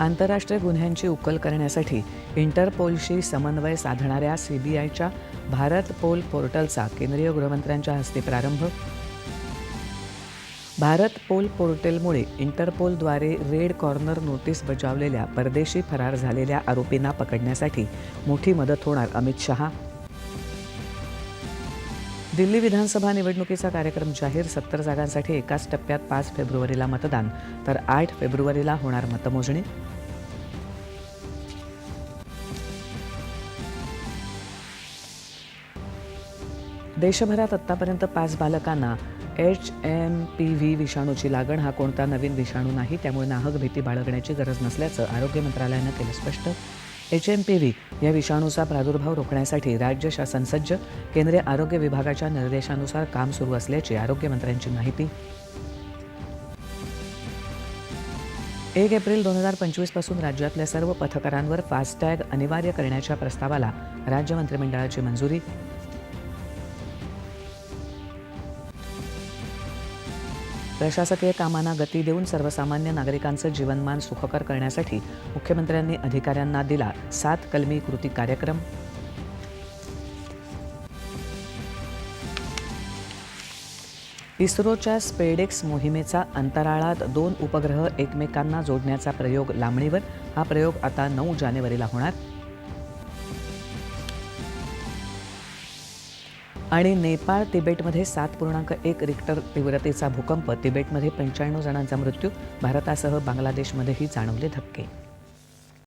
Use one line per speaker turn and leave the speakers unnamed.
आंतरराष्ट्रीय गुन्ह्यांची उकल करण्यासाठी इंटरपोलशी समन्वय साधणाऱ्या सीबीआयच्या भारत पोल पोर्टलचा केंद्रीय गृहमंत्र्यांच्या हस्ते प्रारंभ. भारत पोल पोर्टलमुळे इंटरपोलद्वारे रेड कॉर्नर नोटीस बजावलेल्या परदेशी फरार झालेल्या आरोपींना पकडण्यासाठी मोठी मदत होणार अमित शहा. दिल्ली विधानसभा निवडणुकीचा कार्यक्रम जाहीर सत्तर जागांसाठी एकाच टप्प्यात पाच फेब्रुवारीला मतदान तर आठ फेब्रुवारीला होणार मतमोजणी. देशभरात आत्तापर्यंत पाच बालकांना एच एम पी व्ही विषाणूची लागण हा कोणता नवीन विषाणू नाही त्यामुळे नाहक भीती बाळगण्याची गरज नसल्याचं आरोग्य मंत्रालयानं केलं स्पष्ट. एच एम पी व्ही या विषाणूचा प्रादुर्भाव रोखण्यासाठी राज्य शासन सज्ज. केंद्रीय आरोग्य विभागाच्या निर्देशानुसार काम सुरू असल्याची आरोग्यमंत्र्यांची माहिती. एक एप्रिल दोन हजार पंचवीसपासून राज्यातल्या सर्व पथकरांवर फास्टॅग अनिवार्य करण्याच्या प्रस्तावाला राज्य मंत्रिमंडळाची मंजुरी. प्रशासकीय कामांना गती देऊन सर्वसामान्य नागरिकांचं जीवनमान सुखकर करण्यासाठी मुख्यमंत्र्यांनी अधिकाऱ्यांना दिला सात कलमी कृती कार्यक्रम. इस्रोच्या स्पेडेक्स मोहिमेचा अंतराळात दोन उपग्रह एकमेकांना जोडण्याचा प्रयोग लांबणीवर. हा प्रयोग आता नऊ जानेवारीला होणार. आणि नेपाळ तिबेटमध्ये सात पूर्णांक एक रिक्टर तीव्रतेचा भूकंप. तिबेटमध्ये पंच्याण्णव जणांचा मृत्यू. भारतासह बांगलादेशमध्येही जाणवले धक्के.